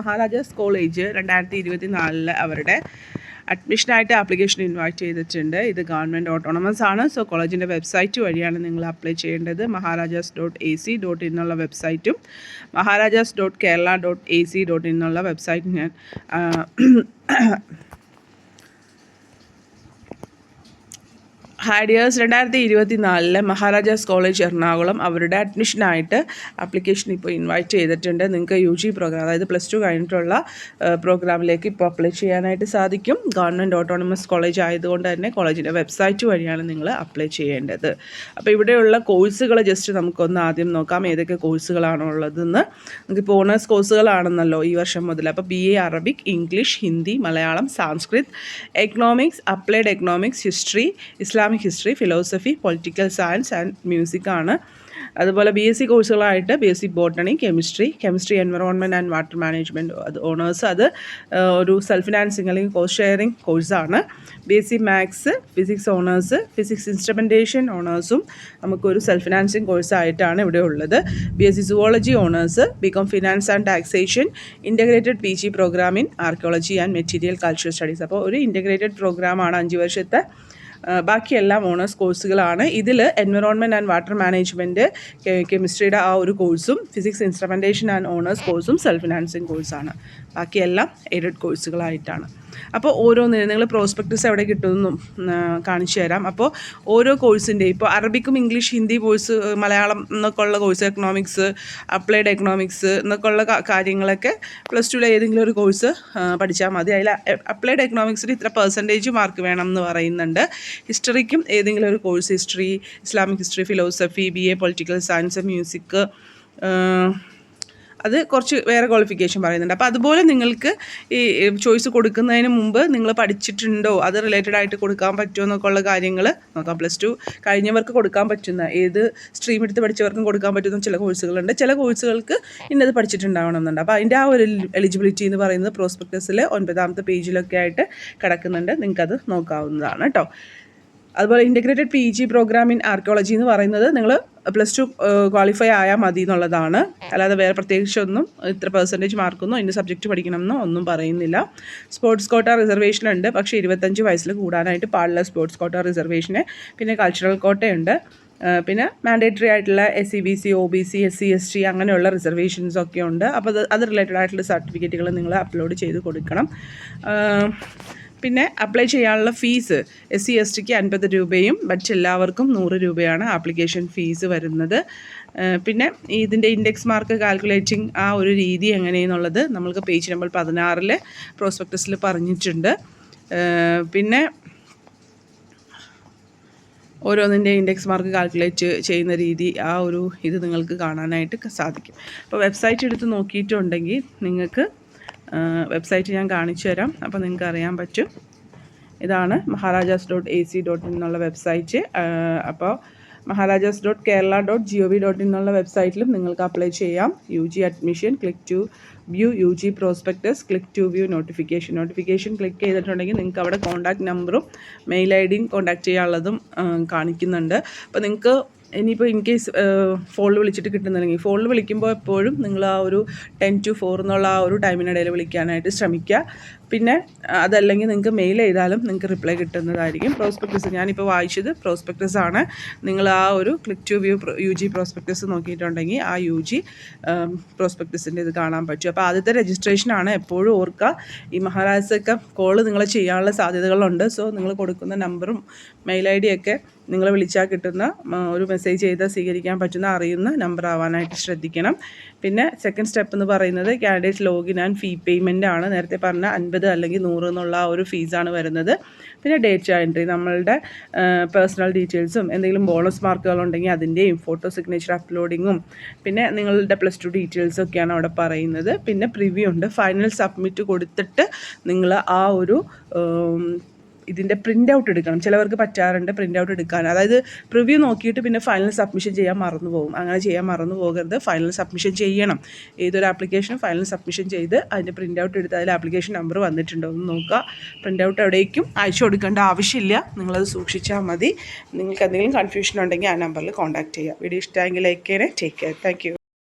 Maharajas college രണ്ടായിരത്തി ഇരുപത്തി നാലിൽ അവരുടെ അഡ്മിഷനായിട്ട് ആപ്ലിക്കേഷൻ ഇൻവൈറ്റ് ചെയ്തിട്ടുണ്ട്. ഇത് ഗവൺമെന്റ് ഓട്ടോണമസ് ആണ്. സോ കോളേജിന്റെ വെബ്സൈറ്റ് വഴിയാണ് നിങ്ങൾ അപ്ലൈ ചെയ്യേണ്ടത്. Maharajas dot A C dot ഇന്നുള്ള വെബ്സൈറ്റും Maharajas dot Kerala dot A C dot ഇന്നുള്ള വെബ്സൈറ്റ് ഞാൻ ഹാഡിയേഴ്സ് രണ്ടായിരത്തി ഇരുപത്തി നാലിലെ മഹാരാജാസ് കോളേജ് എറണാകുളം അവരുടെ അഡ്മിഷനായിട്ട് ആപ്ലിക്കേഷൻ ഇപ്പോൾ ഇൻവൈറ്റ് ചെയ്തിട്ടുണ്ട്. നിങ്ങൾക്ക് യു ജി പ്രോഗ്രാം അതായത് പ്ലസ് ടു കഴിഞ്ഞിട്ടുള്ള പ്രോഗ്രാമിലേക്ക് ഇപ്പോൾ അപ്ലൈ ചെയ്യാനായിട്ട് സാധിക്കും. ഗവൺമെന്റ് ഓട്ടോണമസ് കോളേജ് ആയതുകൊണ്ട് തന്നെ കോളേജിന്റെ വെബ്സൈറ്റ് വഴിയാണ് നിങ്ങൾ അപ്ലൈ ചെയ്യേണ്ടത്. അപ്പോൾ ഇവിടെയുള്ള കോഴ്സുകൾ ജസ്റ്റ് നമുക്കൊന്ന് ആദ്യം നോക്കാം ഏതൊക്കെ കോഴ്സുകളാണോ ഉള്ളതെന്ന്. നമുക്കിപ്പോൾ ഓണേഴ്സ് കോഴ്സുകളാണെന്നല്ലോ ഈ വർഷം മുതൽ. അപ്പോൾ B A Arabic English Hindi Malayalam Sanskrit economics applied economics history Islamic history philosophy political science and music ആണ്. അതുപോലെ B S C കോഴ്സുകളായിട്ട് B S C botany chemistry chemistry environment and water management അത് honours അത് ഒരു self financing അല്ലെങ്കിൽ course sharing കോഴ്സാണ് B S C maths physics honours physics instrumentation ഓണേഴ്സും നമുക്കൊരു self financing കോഴ്സായിട്ടാണ് ഇവിടെ ഉള്ളത്. B S C zoology honours B com finance and taxation integrated P G programme in archaeology and material cultural studies അപ്പോൾ ഒരു integrated പ്രോഗ്രാമാണ് അഞ്ച് വർഷത്തെ ബാക്കിയെല്ലാം ഓണേഴ്സ് കോഴ്സുകളാണ്. ഇതിൽ എൻവറോൺമെന്റ് ആൻഡ് വാട്ടർ മാനേജ്മെന്റ് കെമിസ്ട്രിയുടെ ആ ഒരു കോഴ്സും ഫിസിക്സ് ഇൻസ്ട്രുമെന്റേഷൻ ആൻഡ് ഓണേഴ്സ് കോഴ്സും സെൽഫ് ഫിനാൻസിങ് കോഴ്സാണ്. ബാക്കിയെല്ലാം എയ്ഡഡ് കോഴ്സുകളായിട്ടാണ് അപ്പോൾ ഓരോന്നിനും നിങ്ങൾ പ്രോസ്പെക്ടസ് എവിടെ കിട്ടുമെന്നും കാണിച്ചു തരാം. അപ്പോൾ ഓരോ കോഴ്സിന്റെ ഇപ്പോൾ അറബിക്കും ഇംഗ്ലീഷ് ഹിന്ദി കോഴ്സ് മലയാളം എന്നൊക്കെ ഉള്ള കോഴ്സ് എക്കണോമിക്സ് അപ്ലൈഡ് എക്കണോമിക്സ് എന്നൊക്കെ ഉള്ള കാര്യങ്ങളൊക്കെ പ്ലസ് ടുവിലെ ഏതെങ്കിലും ഒരു കോഴ്സ് പഠിച്ചാൽ മതി. അതിൽ അപ്ലൈഡ് എക്കണോമിക്സിന് ഇത്ര പെർസെന്റേജ് മാർക്ക് വേണം എന്ന് പറയുന്നുണ്ട്. ഹിസ്റ്ററിക്കും ഏതെങ്കിലും ഒരു course history Islamic history philosophy B A political science music അത് കുറച്ച് വേറെ ക്വാളിഫിക്കേഷൻ പറയുന്നുണ്ട്. അപ്പോൾ അതുപോലെ നിങ്ങൾക്ക് ഈ ചോയ്സ് കൊടുക്കുന്നതിന് മുമ്പ് നിങ്ങൾ പഠിച്ചിട്ടുണ്ടോ? അത് റിലേറ്റഡ് ആയിട്ട് കൊടുക്കാൻ പറ്റുമോ എന്നൊക്കെ ഉള്ള കാര്യങ്ങൾ നോക്കാം. പ്ലസ് ടു കഴിഞ്ഞവർക്ക് കൊടുക്കാൻ പറ്റുന്ന ഏത് സ്ട്രീം എടുത്ത് പഠിച്ചവർക്കും കൊടുക്കാൻ പറ്റുന്ന ചില കോഴ്സുകളുണ്ട് ചില കോഴ്സുകൾക്ക് ഇന്നത് പഠിച്ചിട്ടുണ്ടാവണം എന്നുണ്ട്. അപ്പോൾ അതിന്റെ ആ ഒരു എലിജിബിലിറ്റി എന്ന് പറയുന്നത് പ്രോസ്പെക്ടസിൽ ഒൻപതാമത്തെ പേജിലൊക്കെ ആയിട്ട് കിടക്കുന്നുണ്ട്. നിങ്ങൾക്കത് നോക്കാവുന്നതാണ് കേട്ടോ അതുപോലെ integrated P G programme in archaeology എന്ന് പറയുന്നത് നിങ്ങൾ പ്ലസ് ടു ക്വാളിഫൈ ആയാൽ മതി എന്നുള്ളതാണ്. അല്ലാതെ വേറെ പ്രത്യേകിച്ചൊന്നും ഇത്ര പെർസെന്റേജ് മാർക്കൊന്നും ഇന്ന സബ്ജക്റ്റ് പഠിക്കണമെന്നോ ഒന്നും പറയുന്നില്ല. സ്പോർട്സ് കോട്ട റിസർവേഷനുണ്ട് പക്ഷേ ഇരുപത്തഞ്ച് വയസ്സിൽ കൂടാനായിട്ട് പാടില്ല സ്പോർട്സ് കോട്ട റിസർവേഷന് പിന്നെ കൾച്ചറൽ കോട്ടയുണ്ട് പിന്നെ മാൻഡേറ്ററി ആയിട്ടുള്ള S C B C O B C S C S T അങ്ങനെയുള്ള റിസർവേഷൻസ് ഒക്കെ ഉണ്ട്. അപ്പോൾ അത് അത് റിലേറ്റഡ് ആയിട്ടുള്ള സർട്ടിഫിക്കറ്റുകൾ നിങ്ങൾ അപ്ലോഡ് ചെയ്ത് കൊടുക്കണം. പിന്നെ അപ്ലൈ ചെയ്യാനുള്ള ഫീസ് എസ് സി എസ് ടിക്ക് അൻപത് രൂപയും മറ്റെല്ലാവർക്കും നൂറ് രൂപയാണ് ആപ്ലിക്കേഷൻ ഫീസ് വരുന്നത്. പിന്നെ ഇതിന്റെ ഇൻഡെക്സ് മാർക്ക് കാൽക്കുലേറ്റിംഗ് ആ ഒരു രീതി എങ്ങനെയെന്നുള്ളത് നമ്മൾക്ക് പേജ് നമ്പർ പതിനാറിൽ പ്രോസ്പെക്ടസിൽ പറഞ്ഞിട്ടുണ്ട്. പിന്നെ ഓരോന്നിന്റെ ഇൻഡെക്സ് മാർക്ക് കാൽക്കുലേറ്റ് ചെയ്യുന്ന രീതി ആ ഒരു ഇത് നിങ്ങൾക്ക് കാണാനായിട്ട് സാധിക്കും. അപ്പോൾ വെബ്സൈറ്റ് എടുത്ത് നോക്കിയിട്ടുണ്ടെങ്കിൽ നിങ്ങൾക്ക് വെബ്സൈറ്റ് ഞാൻ കാണിച്ചു തരാം. അപ്പോൾ നിങ്ങൾക്ക് അറിയാൻ പറ്റും. ഇതാണ് Maharajas dot A C dot എന്നുള്ള വെബ്സൈറ്റ്. അപ്പോൾ Maharajas dot Kerala dot G O V dot എന്നുള്ള വെബ്സൈറ്റിലും നിങ്ങൾക്ക് അപ്ലൈ ചെയ്യാം. U G admission click to view U G prospectus click to view notification. Notification click ചെയ്തിട്ടുണ്ടെങ്കിൽ നിങ്ങൾക്ക് അവിടെ കോൺടാക്ട് നമ്പറും മെയിൽ ഐ ഡിയും കോൺടാക്ട് ചെയ്യാനുള്ളതും കാണിക്കുന്നുണ്ട്. അപ്പോൾ നിങ്ങൾക്ക് ഇനിയിപ്പോൾ ഇൻ കേസ് ഫോണിൽ വിളിച്ചിട്ട് കിട്ടുന്നില്ലെങ്കിൽ ഫോണിൽ വിളിക്കുമ്പോൾ എപ്പോഴും നിങ്ങൾ ആ ഒരു ടെൻ ടു ഫോർ എന്നുള്ള ആ ഒരു ടൈമിനിടയിൽ വിളിക്കാനായിട്ട് ശ്രമിക്കുക. പിന്നെ അതല്ലെങ്കിൽ നിങ്ങൾക്ക് മെയിൽ ചെയ്താലും നിങ്ങൾക്ക് റിപ്ലൈ കിട്ടുന്നതായിരിക്കും. പ്രോസ്പെക്ടസ് ഞാനിപ്പോൾ വായിച്ചത് പ്രോസ്പെക്ടസ് ആണ്. നിങ്ങൾ ആ ഒരു click to view U G prospectus നോക്കിയിട്ടുണ്ടെങ്കിൽ ആ യു ജി പ്രോസ്പെക്ടസിന്റെ ഇത് കാണാൻ പറ്റും. അപ്പോൾ ആദ്യത്തെ രജിസ്ട്രേഷനാണ് എപ്പോഴും ഓർക്കുക ഈ മഹാരാജസൊക്കെ കോൾ നിങ്ങൾ ചെയ്യാനുള്ള സാധ്യതകളുണ്ട്. സോ നിങ്ങൾ കൊടുക്കുന്ന നമ്പറും മെയിൽ ഐ ഡിയൊക്കെ നിങ്ങൾ വിളിച്ചാൽ കിട്ടുന്ന ഒരു മെസ്സേജ് ചെയ്താൽ സ്വീകരിക്കാൻ പറ്റുന്ന അറിയുന്ന നമ്പർ ആവാനായിട്ട് ശ്രദ്ധിക്കണം. പിന്നെ സെക്കൻഡ് സ്റ്റെപ്പ് എന്ന് പറയുന്നത് candidate login and fee payment ആണ്. നേരത്തെ പറഞ്ഞ അൻപത് അല്ലെങ്കിൽ നൂറ് എന്നുള്ള ഒരു ഫീസാണ് വരുന്നത്. പിന്നെ ഡേറ്റ് എൻട്രി നമ്മളുടെ പേഴ്സണൽ ഡീറ്റെയിൽസും എന്തെങ്കിലും ബോണസ് മാർക്കുകൾ ഉണ്ടെങ്കിൽ അതിന്റെയും ഫോട്ടോ സിഗ്നേച്ചർ അപ്ലോഡിങ്ങും പിന്നെ നിങ്ങളുടെ പ്ലസ് ടു ഡീറ്റെയിൽസൊക്കെയാണ് അവിടെ പറയുന്നത്. പിന്നെ പ്രിവ്യൂ ഉണ്ട്. ഫൈനൽ സബ്മിറ്റ് കൊടുത്തിട്ട് നിങ്ങൾ ആ ഒരു ഇതിന്റെ പ്രിന്റ് ഔട്ട് എടുക്കണം. ചിലവർക്ക് പറ്റാറുണ്ട് പ്രിന്റ് ഔട്ട് എടുക്കാൻ. അതായത് പ്രിവ്യൂ നോക്കിയിട്ട് പിന്നെ ഫൈനൽ സബ്മിഷൻ ചെയ്യാൻ മറന്നു പോകും. അങ്ങനെ ചെയ്യാൻ മറന്നു പോകരുത്. ഫൈനൽ സബ്മിഷൻ ചെയ്യണം. ഏതൊരു ആപ്ലിക്കേഷനും ഫൈനൽ സബ്മിഷൻ ചെയ്ത് അതിന്റെ പ്രിന്റ് ഔട്ട് എടുത്ത് അതിൽ ആപ്ലിക്കേഷൻ നമ്പർ വന്നിട്ടുണ്ടോ എന്ന് നോക്കുക. പ്രിന്റ് ഔട്ട് എവിടേക്കും അയച്ചു കൊടുക്കേണ്ട ആവശ്യമില്ല. നിങ്ങളത് സൂക്ഷിച്ചാൽ മതി. നിങ്ങൾക്ക് എന്തെങ്കിലും കൺഫ്യൂഷൻ ഉണ്ടെങ്കിൽ ആ നമ്പറിൽ കോൺടാക്ട് ചെയ്യുക. വീഡിയോ ഇഷ്ടമെങ്കിൽ ലൈക്ക് ചെയ്യണേ. Take care thank